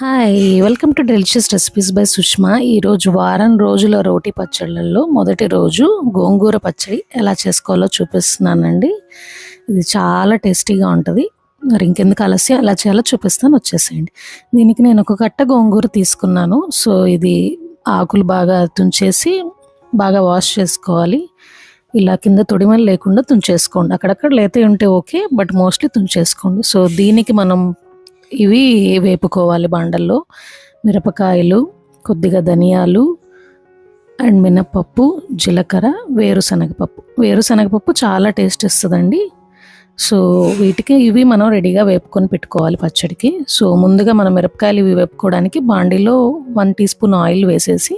Hi welcome to delicious recipes by Sushma ఈరోజు వారం రోజుల రోటి పచ్చళ్ళల్లో మొదటి రోజు గోంగూర పచ్చడి ఎలా చేసుకోవాలో చూపిస్తున్నానండి. ఇది చాలా టేస్టీగా ఉంటుంది. మరి ఇంకెందుకు ఆలస్యం ఎలా చేయాలో చూపిస్తాను వచ్చేసేయండి. దీనికి నేను ఒక కట్ట గోంగూర తీసుకున్నాను. సో ఇది ఆకులు బాగా తుంచేసి బాగా వాష్ చేసుకోవాలి. ఇలా కింద తొడిమలు లేకుండా తుంచేసుకోండి. అక్కడక్కడ లేతే ఉంటే ఓకే బట్ మోస్ట్లీ తుంచేసుకోండి. సో దీనికి మనం ఇవి వేపుకోవాలి బాండల్లో. మిరపకాయలు కొద్దిగా ధనియాలు అండ్ మినప్పప్పు జీలకర్ర వేరుశనగపప్పు. వేరుశనగపప్పు చాలా టేస్ట్ ఇస్తుందండి. సో వీటికి ఇవి మనం రెడీగా వేపుకొని పెట్టుకోవాలి పచ్చడికి. సో ముందుగా మనం మిరపకాయలు ఇవి వేపుకోవడానికి బాండీలో వన్ టీ స్పూన్ ఆయిల్ వేసేసి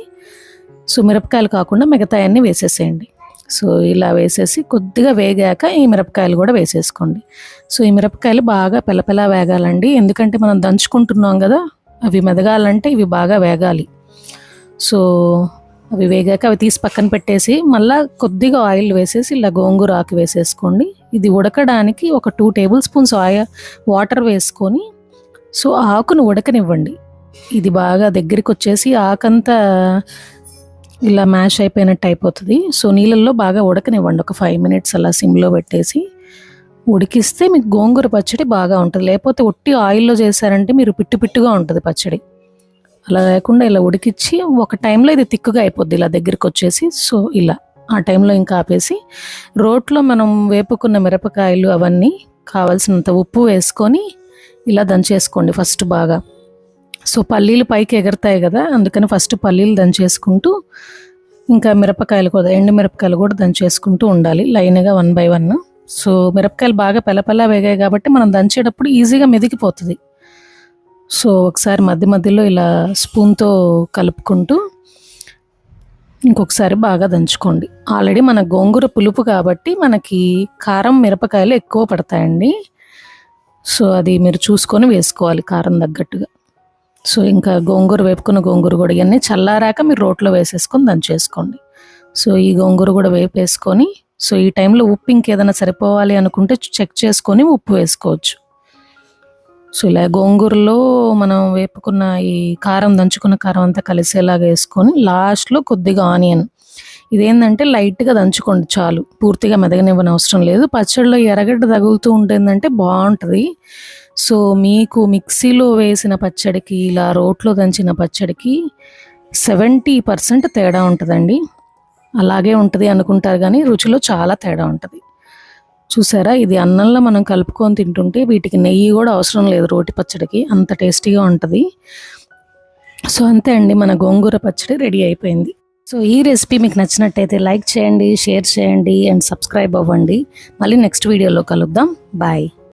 సో మిరపకాయలు కాకుండా మిగతాయన్నీ వేసేసేయండి. సో ఇలా వేసేసి కొద్దిగా వేగాక ఈ మిరపకాయలు కూడా వేసేసుకోండి. సో ఈ మిరపకాయలు బాగా పెలపెలా వేగాలండి. ఎందుకంటే మనం దంచుకుంటున్నాం కదా అవి మెదగాలంటే ఇవి బాగా వేగాలి. సో అవి వేగాక అవి తీసి పక్కన పెట్టేసి మళ్ళీ కొద్దిగా ఆయిల్ వేసేసి ఇలా గోంగూర ఆకు వేసేసుకోండి. ఇది ఉడకడానికి ఒక two tablespoons oil water వేసుకొని సో ఆకును ఉడకనివ్వండి. ఇది బాగా దగ్గరికి వచ్చేసి ఆకంతా ఇలా మ్యాష్ అయిపోయినట్టు అయిపోతుంది. సో నీళ్ళల్లో బాగా ఉడకనివ్వండి. ఒక ఫైవ్ మినిట్స్ అలా సిమ్లో పెట్టేసి ఉడికిస్తే మీకు గోంగూర పచ్చడి బాగా ఉంటుంది. లేకపోతే ఒట్టి ఆయిల్లో చేశారంటే మీరు పిట్టు పిట్టుగా ఉంటుంది పచ్చడి. అలా లేకుండా ఇలా ఉడికిచ్చి ఒక టైంలో ఇది తిక్కుగా అయిపోద్ది ఇలా దగ్గరికి వచ్చేసి. సో ఇలా ఆ టైంలో ఇంకా ఆపేసి రోట్లో మనం వేపుకున్న మిరపకాయలు అవన్నీ కావాల్సినంత ఉప్పు వేసుకొని ఇలా దంచేసుకోండి ఫస్ట్ బాగా. సో పల్లీలు పైకి ఎగురుతాయి కదా అందుకని ఫస్ట్ పల్లీలు దంచేసుకుంటూ ఇంకా మిరపకాయలు కూడా ఎండు మిరపకాయలు కూడా దంచేసుకుంటూ ఉండాలి లైన్గా వన్ బై వన్ సో మిరపకాయలు బాగా పెలపెలా వేగాయి కాబట్టి మనం దంచేటప్పుడు ఈజీగా మెదిగిపోతుంది. సో ఒకసారి మధ్య మధ్యలో ఇలా స్పూన్తో కలుపుకుంటూ ఇంకొకసారి బాగా దంచుకోండి. ఆల్రెడీ మన గోంగూర పులుపు కాబట్టి మనకి కారం మిరపకాయలు ఎక్కువ పడతాయండి. సో అది మీరు చూసుకొని వేసుకోవాలి కారం తగ్గట్టుగా. సో ఇంకా గోంగూర వేపుకున్న గోంగూర కూడా ఇవన్నీ చల్లారాక మీరు రోట్లో వేసేసుకొని దంచేసుకోండి సో ఈ గోంగూర కూడా వేపేసుకొని సో ఈ టైంలో ఉప్పు ఇంకేదైనా సరిపోవాలి అనుకుంటే చెక్ చేసుకొని ఉప్పు వేసుకోవచ్చు. సో ఇలా గోంగూరలో మనం వేపుకున్న ఈ కారం దంచుకున్న కారం అంతా కలిసేలాగా వేసుకొని లాస్ట్లో కొద్దిగా ఆనియన్ ఇదేంటంటే లైట్గా దంచుకోండి చాలు. పూర్తిగా మెదగనివ్వని అవసరం లేదు. పచ్చడిలో ఎర్రగడ్డ తగులుతూ ఉంటుందంటే బాగుంటుంది సో మీకు మిక్సీలో వేసిన పచ్చడికి ఇలా రోట్లో దంచిన పచ్చడికి సెవెంటీ పర్సెంట్ తేడా ఉంటుందండి. అలాగే ఉంటుంది అనుకుంటారు కానీ రుచిలో చాలా తేడా ఉంటుంది. చూసారా? ఇది అన్నంలో మనం కలుపుకొని తింటుంటే వీటికి నెయ్యి కూడా అవసరం లేదు రోటి పచ్చడికి. అంత టేస్టీగా ఉంటుంది. సో అంతే అండి. మన గోంగూర పచ్చడి రెడీ అయిపోయింది. సో ఈ రెసిపీ మీకు నచ్చినట్టయితే లైక్ చేయండి షేర్ చేయండి అండ్ సబ్స్క్రైబ్ అవ్వండి. మళ్ళీ నెక్స్ట్ వీడియోలో కలుద్దాం. బాయ్.